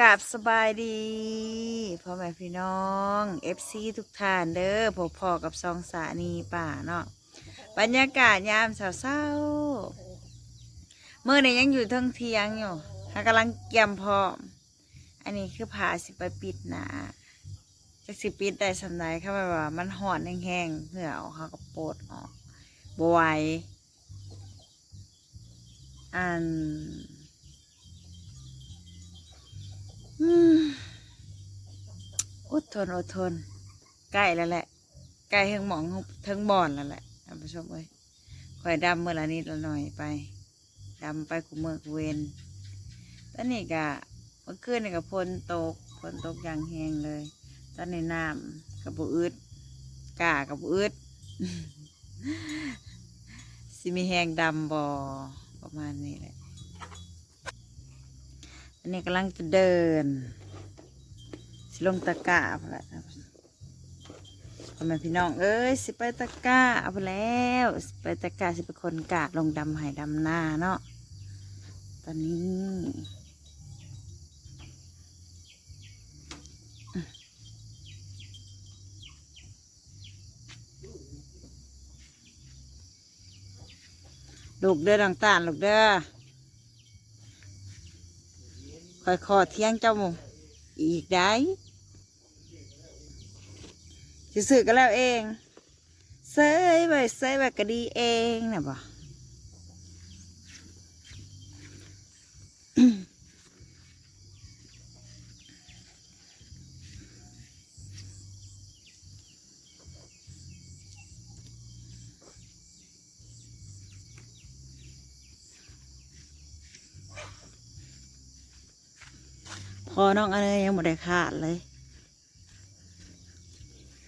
กาบสบายดีพ่อแม่พี่น้องเอฟซีทุกท่านเด้อพบพอกับซองสานีป่าเนาะบรรยากาศยามเศร้าเมื่อนี้ยังอยู่เทั้งเทียงอยู่หากำลังเกี่ยมพร้อม อันนี้คือผ่าสิไปปิดหนาจะสิปิดได้สำไรเข้าไปว่า มันหอนแห้งๆเหงื่อออกเขาก็ปวดออกบไหวอัน อืดทนอดทนใกล้แล้วแหละใกล้เทิงหมองเทิงบอนแล้วแหละท่านผู้ชมเอ้ยคอยดำเมื่อละนิดละหน่อยไปดำไปกูเมื่อกูเวนตอนนี้กะเมื่อคืนนี่กับพนตกพนตกอย่างแหงเลย ตอนในน้ำกับบุอึดกากับบุอึดสิมีแหงดำบอประมาณนี้แหละ นนี้กำลังจะเดินสิลงตะกร้าพอละพ่อแม่พี่น้องเอ้ยสิไปตะกร้าเอาไปแล้วสิไปตะกร้าสิไปคนกาดลงดำไหดำหน้าเนาะตอนนี้ลูกเด้อต่างๆลูกเด้อ อยขอเที่ยงเจ้าหมูอีกได้สิสื่อก็แล้วเองเซยไปเซยไปก็ดีเองนะบ่ อน้องอันนี้ยังหมดได้ขาดเลย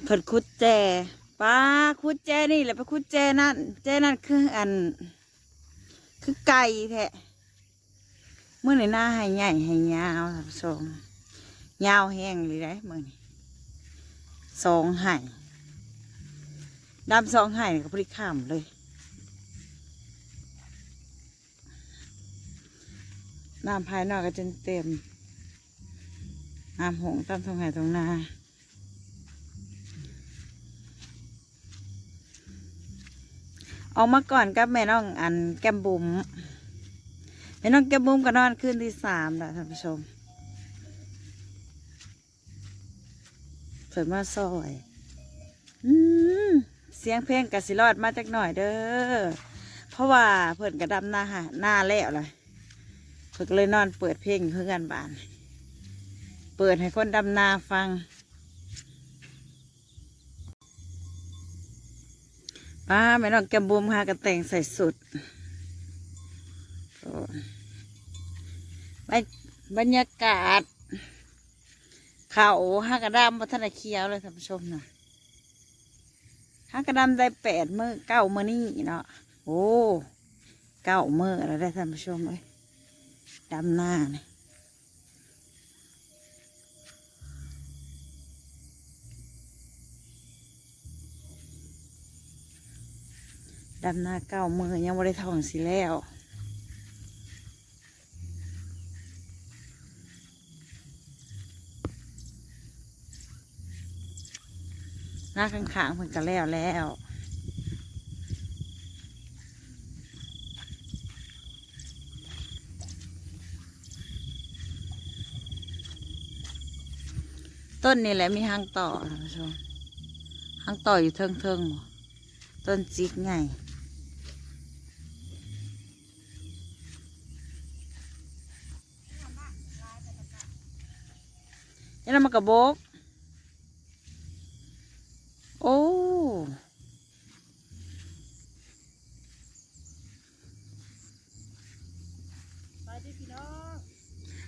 เพิ่นคุดแจป้าคุดแจนี่แหละไปคุดแจนั่นแจนั่นคืออัน คือไก่แท้เมื่อในหน้าให้ใหญ่ให้ยาวท่านผู้ชมยาวแห้งเลยได้เมื่อนี้สองไห่ดำสองไห่นี่ก็พอดีข้ามเลยน้ำภายนอกก็จนเต็ม น้ำหงตามทงไหตรงนาออกมาก่อนกับแม่น้องอันแก้มบุ๋มแม่น้องแก้มบุ๋มก็นอนคืนที่สามแล้วท่านผู้ชมเปิดมาซอยอืมเสียงเพลงกสิรอดมาจากหน่อยเด้อ เพราะว่าเพิ่นกระดำหน้าหน้าแล้วเลยเพิ่นก็เลยนอนเปิดเพลงเพื่อนบ้าน เปิดให้คนดำนาฟัง ป้าแม่น้องแกมบุมค่ะกระแต่งใส่สุดบรรยากาศ เขาห้ากระดำพัฒนาเคียวเลยท่านผู้ชมนะห้ากระดำได้แปดมือเก้ามือนี่เนาะโอ้เก้ามือแล้วได้ท่านผู้ชมเลยดำหน้าเนี่ย ดำหน้าเก้ามือยังไม่ได้ท่องสิแล้วหน้าข้างๆเพิ่นก็แล้วแล้วต้นนี่แหละมีหางต่อท่านผู้ชมหางต่ออยู่เทิงๆต้นจิกไง นี่เรามากระโบก โอ้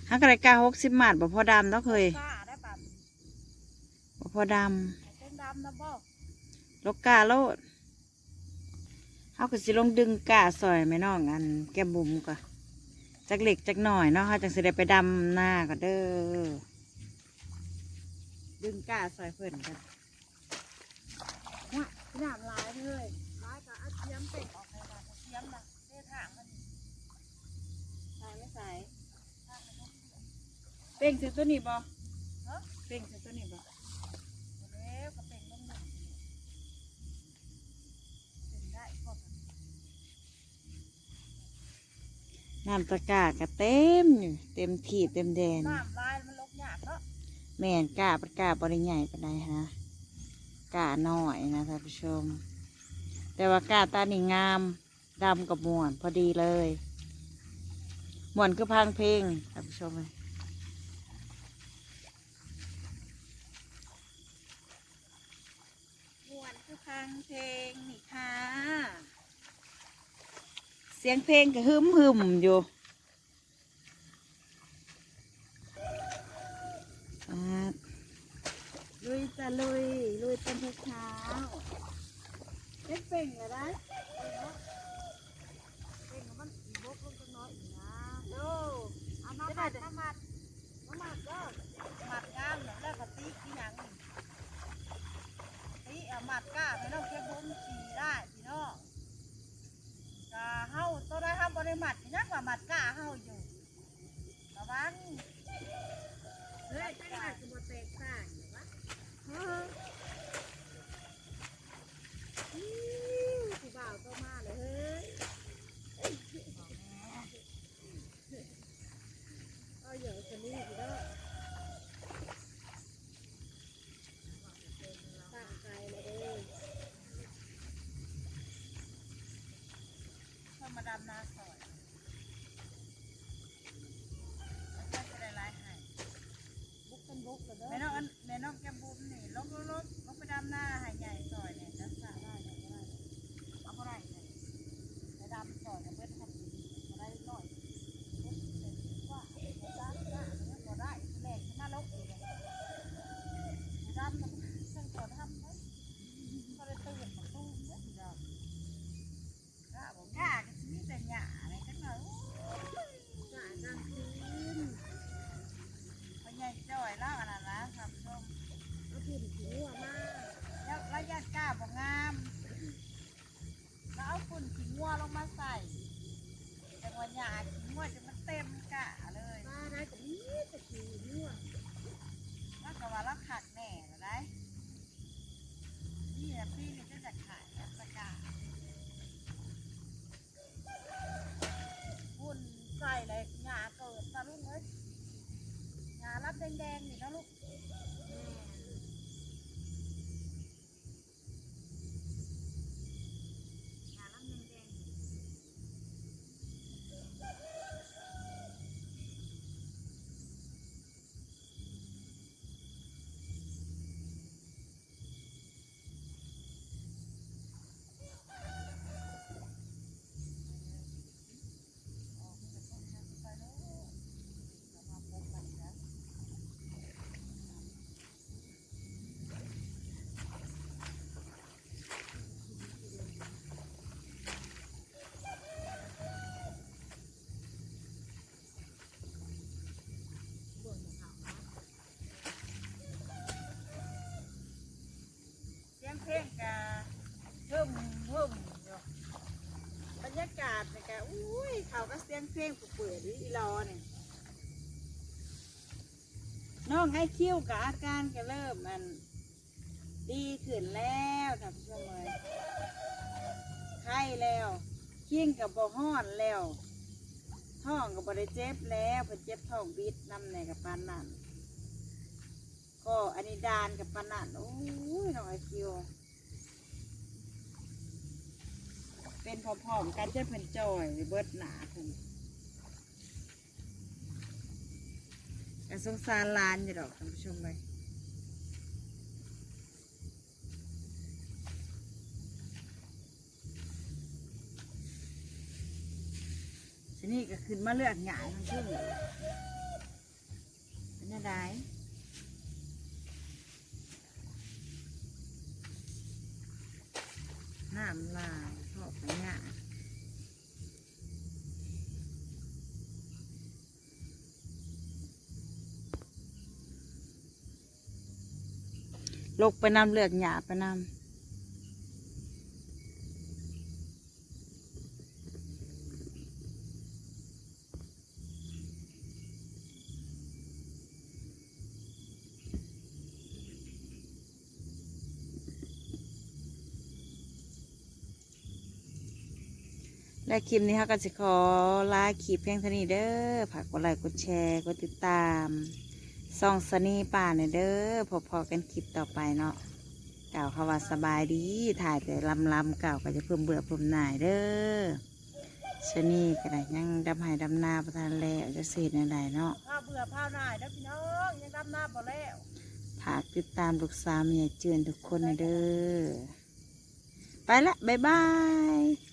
ฮักกระไรกาหกสิบมาทบ่พอดำเนาะเคยป้าได้ป่ะบ่พอดเป็นดำนะบ่ำลกกาโลดเฮาก็สิลงดึงกาซอยแม่น้องอันแก้มบุ๋มก็จักเล็กจักหน่อยเนาะเฮาจังสิได้ไปดำหน้าก็เด้อ ดึงกาซอยเพิ่นกันว่าน้ำลายเลยลายกับอาเทียมเป็ดออกไปว่าอาเทียมนะเส้ทางมันใส่ไม่ใส่เปเป่งเสร็จตัวนี้บ่เป่งเสร็จตัวนี้บ่แล้วก็เป็นลงหนึ่งเป็นได้ก็น้ำตะกร้าก็เต็มอยู่เต็มที่เต็มแดนน้ำลายมัน แม่นกาปดกาบริใหญ่ปานใดฮะกาน้อยนะท่านผู้ชม แต่ว่ากาตานี่งามดำกับมวนพอดีเลยมวนคือพังเพลงท่านผู้ชมเลยมวนคือพังเพลงนี่ค่ะ เสียงเพลงก็หึมหึมอยู่อ่า ลุยจะลุย ลุยเป็นเช้าเล็กเป่งเหรอได้เป่งมันบกลงจังน้อยอีกนะโลเอามามัดมามัดมามัดก็มัดงามเนี่ยแล้วก็ตีกี่อย่างนี่ตีเอามัดก้าไม่ต้องเก็บบุ้มขี่ได้พี่น้องกาเฮาตัวได้ห้ามบริมัดนี่นักว่ามัดก้าเฮาอยู่ระวังเฮ้ยจังหวะจะบ่แตกต่างเหรอวะเฮ้ยอิ๊วผู้บ่าวก็มาเลยเฮ้ย เอาเยอะคนนี้ก็ตั้งใจเลยเด้อเข้ามาดำนาสอยแล้วก็จะได้รายให้บุกกันบุกกันเด้อแม่น้องอันแม่น้องแก้มบุ้มนี่ลงลงลงลงไปดำนาให้ใหญ่ซอยเนี่ยจักสะได้จักได้เอาบ่ได้เลยไปดำซอยกับเบิดทำบ่ได้น้อย ว่าจ้าจ้าเนี่ยบ่ได้แหลกขึ้นมาลกอีกเลยดำมันเพิ่งขอทำไหมก็เลยตื่นมาตู้เนี่ยดำกล้าบอกกล้าก็สิมีแต่หยาอะไรจังเลยกล้ากลางคืนพญายจ้อยเล่าอันนั้นนะท่านผู้ชมเอาขึ้นหัวมาแล้วแล้วญาติกล้าบอกงาม แล้วเอา ฝุ่นขี้งัวลงมาใส่จังหวะหยาขี้งัวจะมันเต็มกะเลยมาได้กับนี้ตะขี้งัวแล้วก็ว่าเราขัดแหน่แล้วได้นี่แหละพี่นี่ก็จะขายอัตกาฝุ่นใส่เลยหยาเกิดนะลูกเอ้ยหยารับแดงๆนี่นะลูก เพลงกะเพิ่มเพิ่มอยู่บรรยากาศเนี่ยกะอุ้ยเขาก็เสียงเพลงเปิดๆอีรอเนี่ยน้องไอคิวกับอาการก็เริ่มมันดีขึ้นแล้วท่านผู้ชมเลยไข้แล้วขิ้งกับบ่ฮ้อนแล้ว ท้องกับบ่ได้เจ็บแล้วเพิ่นเจ็บท้องบิดน้ำในกับปานนั่นก็อันนี้ดานกับปานนั่นโอ้ยน้องไอคิว เป็นพร้อมๆกันจะเพิ่นจอยเบิดหนาเพิ่นแต่สงสารลานอยู่ดอกท่านผู้ชมเลยทีนี้ก็ขึ้นมาเลือกหยาทั้งขึ้นเป็นยังไงน้ำลาย เพาะไปเนี่ยลกไปนำเลือกหยาไปนำ และคลิปนี้เขาก็จะขอลาคลิปเพียงเท่านี้เด้อฝากกดไลค์กดแชร์กดติดตามส่องสนีป่าเนี่ยเด้อพอพอๆกันคลิปต่อไปเนาะกล่าวคำว่าสบายดีถ่ายแต่ลำลำๆเก่าก็จะเพิ่มเบื่อเพิ่มหน่ายเด้อชะนีก็ได้ยังดำไห้ดำนาประทานแล้วจะเสร็จในใดเนาะผ้าเบื่อผ้าหน่ายแล้วพี่น้องยังดำหน้าบ่แล้วฝากติดตามลูกสาวเมียเจือนทุกคนนะเด้อไปละบ๊ายบาย